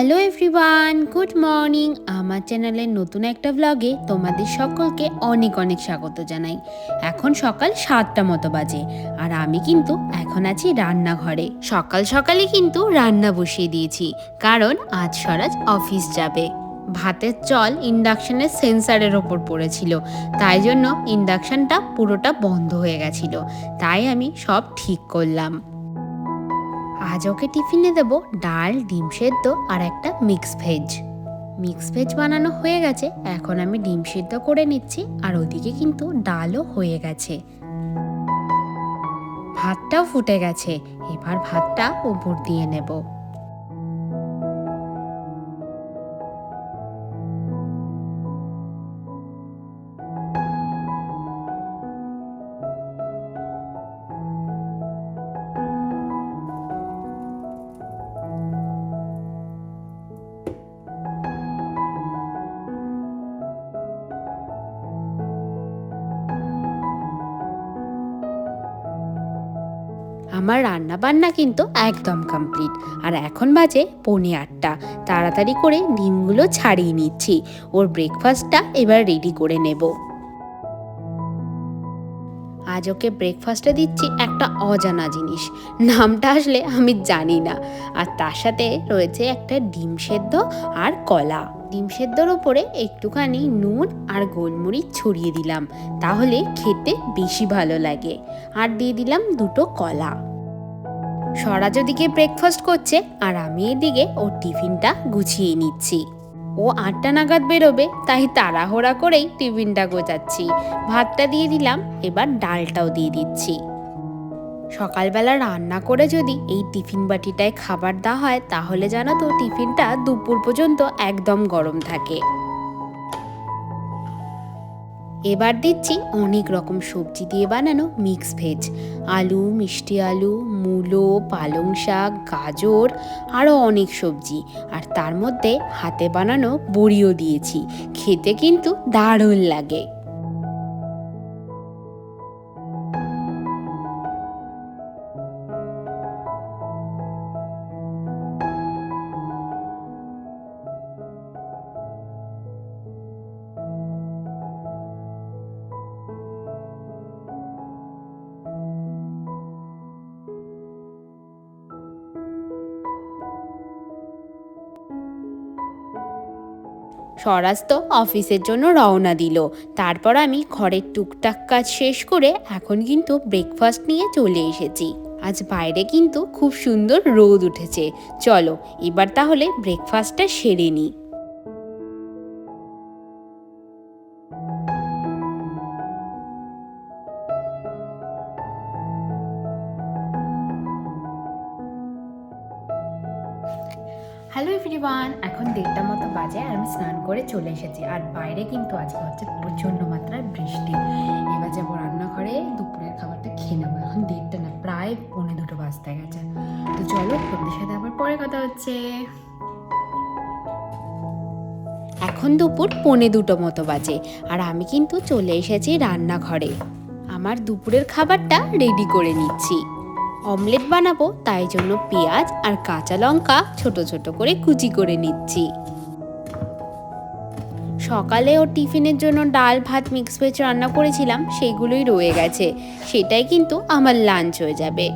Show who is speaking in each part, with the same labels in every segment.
Speaker 1: Hello everyone good morning আমার চ্যানেলের নতুন একটা ব্লগে তোমাদের সকলকে অনেক অনেক স্বাগত জানাই। এখন সকাল সাতটা মতো বাজে আর আমি কিন্তু এখন আছি রান্নাঘরে। সকাল সকালে কিন্তু রান্না বসিয়ে দিয়েছি, কারণ আজ স্বরাজ অফিস যাবে। ভাতের জল ইন্ডাকশনের সেন্সারের ওপর পড়েছিল, তাই জন্য ইন্ডাকশনটা পুরোটা বন্ধ হয়ে গেছিল, তাই আমি সব ঠিক করলাম। আজ ওকে টিফিনে দেবো ডাল, ডিম সেদ্ধ আর একটা মিক্স ভেজ মিক্স ভেজ বানানো হয়ে গেছে, এখন আমি ডিম সেদ্ধ করে নিচ্ছি আর ওদিকে কিন্তু ডালও হয়ে গেছে। ভাতটাও ফুটে গেছে, এবার ভাতটা উপর দিয়ে নেব। আমার রান্না বান্না কিন্তু একদম কমপ্লিট আর এখন বাজে পৌনে আটটা। তাড়াতাড়ি করে ডিমগুলো ছাড়িয়ে নিচ্ছি। ওর ব্রেকফাস্টটা এবার রেডি করে নেব। আজ ওকে ব্রেকফাস্টে দিচ্ছি একটা অজানা জিনিস। নামটা আসলে আমি জানি না। আর তার সাথে রয়েছে একটা ডিম সেদ্ধ আর কলা। ডিম সেদ্ধর ওপরে একটুখানি নুন আর গোলমরিচ ছড়িয়ে দিলাম। তাহলে খেতে বেশি ভালো লাগে। আর দিয়ে দিলাম দুটো কলা। স্বরাজ ওদিকে ব্রেকফাস্ট করছে, আর আমি এদিকে ওর টিফিনটা গুছিয়ে নিচ্ছি। ও আটটা নাগাদ বেরোবে, তাই তাড়াহুড়া করেই টিফিনটা গোছাচ্ছি। ভাতটা দিয়ে দিলাম, এবার ডালটাও দিয়ে দিচ্ছি। সকালবেলা রান্না করে যদি এই টিফিন বাটিটায় খাবার দেওয়া হয়, তাহলে জানো তো টিফিনটা দুপুর পর্যন্ত একদম গরম থাকে। এবার দিচ্ছি অনেক রকম সবজি দিয়ে বানানো মিক্স ভেজ আলু, মিষ্টি আলু, মূলো, পালং শাক, গাজর আরও অনেক সবজি। আর তার মধ্যে হাতে বানানো বড়িও দিয়েছি। খেতে কিন্তু দারুণ লাগে। স্বরাজ তো অফিসের জন্য রওনা দিল। তারপর আমি ঘরের টুকটাক কাজ শেষ করে এখন কিন্তু ব্রেকফাস্ট নিয়ে চলে এসেছি। আজ বাইরে কিন্তু খুব সুন্দর রোদ উঠেছে। চলো, এবার তাহলে ব্রেকফাস্টটা সেরে নিই। হ্যালো এভরিওয়ান এখন দেড়টা মতো বাজে আর আমি স্নান করে চলে এসেছি। আর বাইরে কিন্তু আজকে হচ্ছে প্রচণ্ড মাত্রায় বৃষ্টি। এবার যাব রান্নাঘরে, দুপুরের খাবারটা খেয়ে নেব। এখন দেড়টা না, প্রায় পৌনে দুটো বাজতে গেছে। তো চলো, তোমাদের সাথে আবার পরে কথা হচ্ছে। এখন দুপুর পৌনে দুটো মতো বাজে আর আমি কিন্তু চলে এসেছি রান্নাঘরে। আমার দুপুরের খাবারটা রেডি করে নিচ্ছি। অমলেট বানাবো, তাই জন্য পেঁয়াজ আর কাঁচা লঙ্কা ছোট ছোট করে কুচি করে নিচ্ছি। সকালে ও টিফিনের জন্য ডাল ভাত মিক্স ভেজ রান্না করেছিলাম, সেগুলোই রয়ে গেছে। সেটাই কিন্তু আমার লাঞ্চ হয়ে যাবে।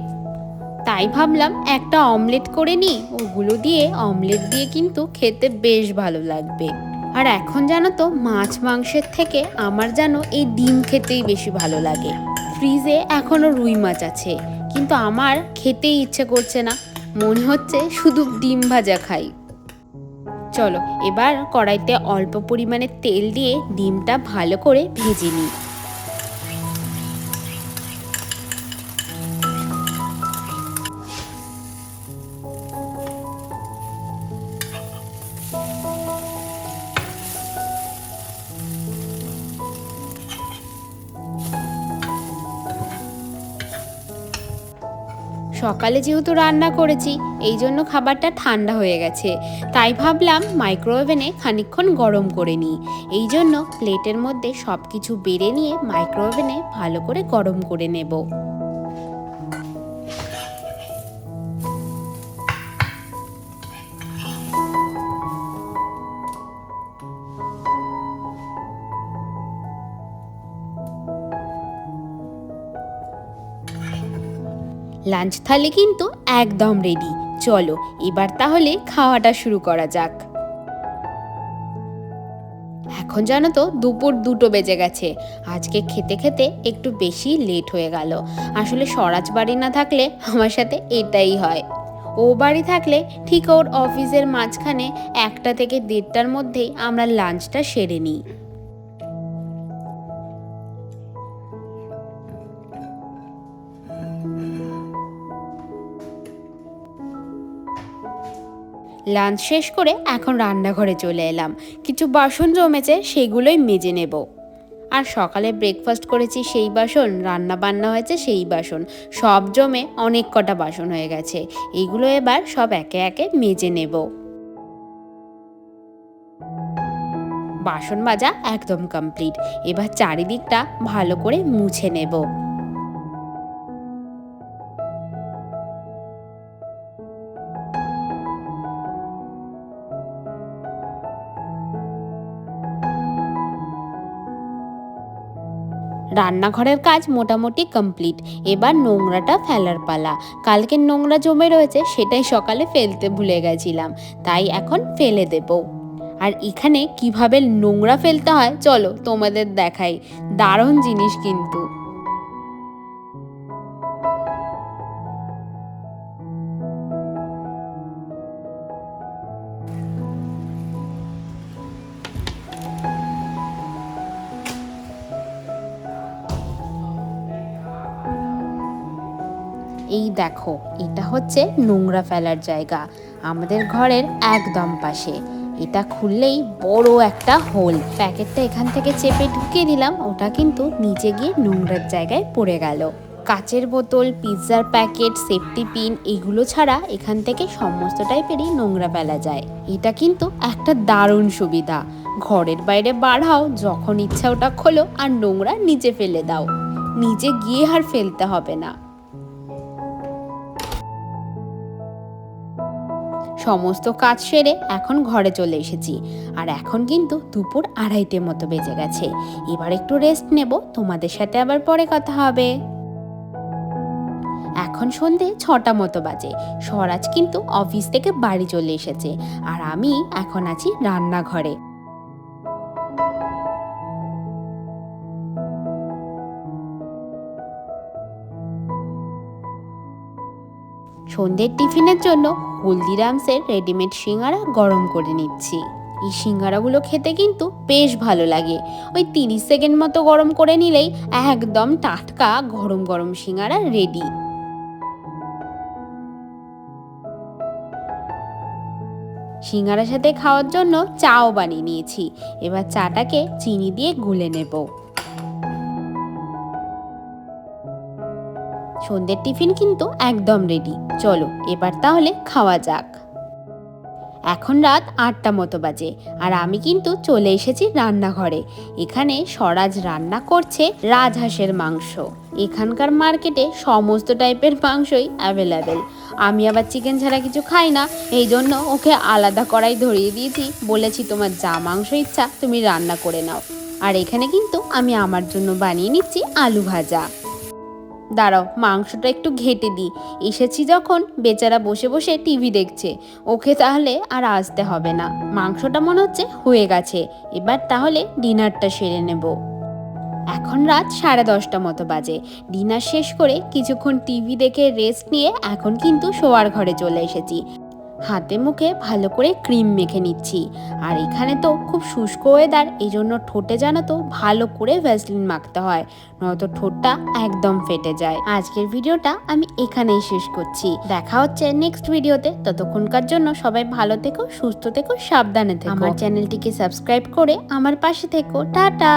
Speaker 1: তাই ভাবলাম একটা অমলেট করে নিই, ওগুলো দিয়ে অমলেট দিয়ে কিন্তু খেতে বেশ ভালো লাগবে। আর এখন জানো তো, মাছ মাংসের থেকে আমার যেন এই ডিম খেতেই বেশি ভালো লাগে। ফ্রিজে এখনও রুই মাছ আছে। কিন্তু আমার খেতেই ইচ্ছে করছে না। মনে হচ্ছে শুধু ডিম ভাজা খাই। চলো, এবার কড়াইতে অল্প পরিমাণে তেল দিয়ে ডিমটা ভালো করে ভেজে নিই। সকালে যেহেতু রান্না করেছি, এই জন্য খাবারটা ঠান্ডা হয়ে গেছে। তাই ভাবলাম মাইক্রোওভেনে খানিকক্ষণ গরম করে নিই। এই জন্য প্লেটের মধ্যে সব কিছু বেড়ে নিয়ে মাইক্রোওভেনে ভালো করে গরম করে নেব। লাঞ্চ থালি কিন্তু একদম রেডি চলো, এবার তাহলে খাওয়াটা শুরু করা যাক। এখন জানো তো, দুপুর দুটো বেজে গেছে। আজকে খেতে খেতে একটু বেশি লেট হয়ে গেল। আসলে স্বরাজ বাড়ি না থাকলে আমার সাথে এটাই হয়। ও বাড়ি থাকলে ঠিক ওর অফিসের মাঝখানে একটা থেকে দেড়টার মধ্যেই আমরা লাঞ্চটা সেরে নিই। লাঞ্চ শেষ করে এখন রান্নাঘরে চলে এলাম। কিছু বাসন জমেছে, সেগুলোই মেজে নেব। আর সকালে ব্রেকফাস্ট করেছি, সেই বাসন, রান্না বান্না হয়েছে সেই বাসন। সব জমে অনেক কটা বাসন হয়ে গেছে। এগুলো এবার সব একে একে মেজে নেব। বাসন মাজা একদম কমপ্লিট এবার চারিদিকটা ভালো করে মুছে নেব। রান্নাঘরের কাজ মোটামুটি কমপ্লিট। এবার নোংরাটা ফেলার পালা। কালকের নোংরা জমে রয়েছে, সেটাই সকালে ফেলতে ভুলে গেছিলাম। তাই এখন ফেলে দেব। আর এখানে কীভাবে নোংরা ফেলতে হয়, চলো তোমাদের দেখাই। দারুণ জিনিস কিন্তু। এই দেখো, এটা হচ্ছে নোংরা ফেলার জায়গা, আমাদের ঘরের একদম পাশে। এটা খুললেই বড় একটা হোল। প্যাকেটটা এখান থেকে চেপে ঢুকিয়ে দিলাম, ওটা কিন্তু নিচে গিয়ে নোংরার জায়গায় পড়ে গেল। কাচের বোতল, পিৎজার প্যাকেট, সেফটি পিন, এগুলো ছাড়া এখান থেকে সমস্ত টাইপেরই নোংরা ফেলা যায়। এটা কিন্তু একটা দারুণ সুবিধা। ঘরের বাইরে বাড়াও যখন ইচ্ছা ওটা খোলো আর নোংরা নিচে ফেলে দাও। নিচে গিয়ে আর ফেলতে হবে না। সমস্ত কাজ সেরে এখন ঘরে চলে এসেছি। আর এখন কিন্তু দুপুর আড়াইটে মতো বেজে গেছে। এবার একটু রেস্ট নেব, তোমাদের সাথে আবার পরে কথা হবে। এখন সন্ধে ছটা মতো বাজে। স্বরাজ কিন্তু অফিস থেকে বাড়ি চলে এসেছে। আর আমি এখন আছি রান্নাঘরে। সন্ধ্যের টিফিনের জন্য হলদিরামসের রেডিমেড সিঙ্গারা গরম করে নিচ্ছি। এই সিঙ্গারাগুলো খেতে কিন্তু বেশ ভালো লাগে। ওই তিরিশ সেকেন্ড মতো গরম করে নিলেই একদম টাটকা গরম গরম সিঙ্গারা রেডি সিঙ্গারার সাথে খাওয়ার জন্য চাও বানিয়ে নিয়েছি। এবার চাটাকে চিনি দিয়ে গুলে নেব। সন্ধ্যের টিফিন কিন্তু একদম রেডি চলো, এবার তাহলে খাওয়া যাক। এখন রাত আটটা মতো বাজে, আর আমি কিন্তু চলে এসেছি রান্নাঘরে। এখানে স্বরাজ রান্না করছে রাজহাঁসের মাংস। এখানকার মার্কেটে সমস্ত টাইপের মাংসই অ্যাভেলেবেল আমি আবার চিকেন ছাড়া কিছু খাই না, এই জন্য ওকে আলাদা করাই ধরিয়ে দিয়েছি। বলেছি, তোমার যা মাংস ইচ্ছা, তুমি রান্না করে নাও। আর এখানে কিন্তু আমি আমার জন্য বানিয়ে নিচ্ছি আলু ভাজা। দাঁড়াও, মাংসটা একটু ঘেটে দিই। এসেছি যখন, বেচারা বসে বসে টিভি দেখছে। ওকে তাহলে আর আসতে হবে না। মাংসটা মনে হচ্ছে হয়ে গেছে। এবার তাহলে ডিনারটা সেরে নেব। এখন রাত সাড়ে দশটা মতো বাজে। ডিনার শেষ করে কিছুক্ষণ টিভি দেখে রেস্ট নিয়ে এখন কিন্তু শোয়ার ঘরে চলে এসেছি। হাতে মুখে ভালো করে ক্রিম মেখে নিচ্ছি। আর এখানে তো খুব শুষ্ক ওয়েদার এই জন্য ঠোঁটে জানো তো ভালো করে ভ্যাসলিন মাখতে হয়, নয়তো ঠোঁটটা একদম ফেটে যায়। আজকের ভিডিওটা আমি এখানেই শেষ করছি। দেখা হচ্ছে নেক্সট ভিডিওতে। ততক্ষণকার জন্য সবাই ভালো থেকো, সুস্থ থেকো, সাবধানে থেকো। আমার চ্যানেলটিকে সাবস্ক্রাইব করে আমার পাশে থেকো। টাটা!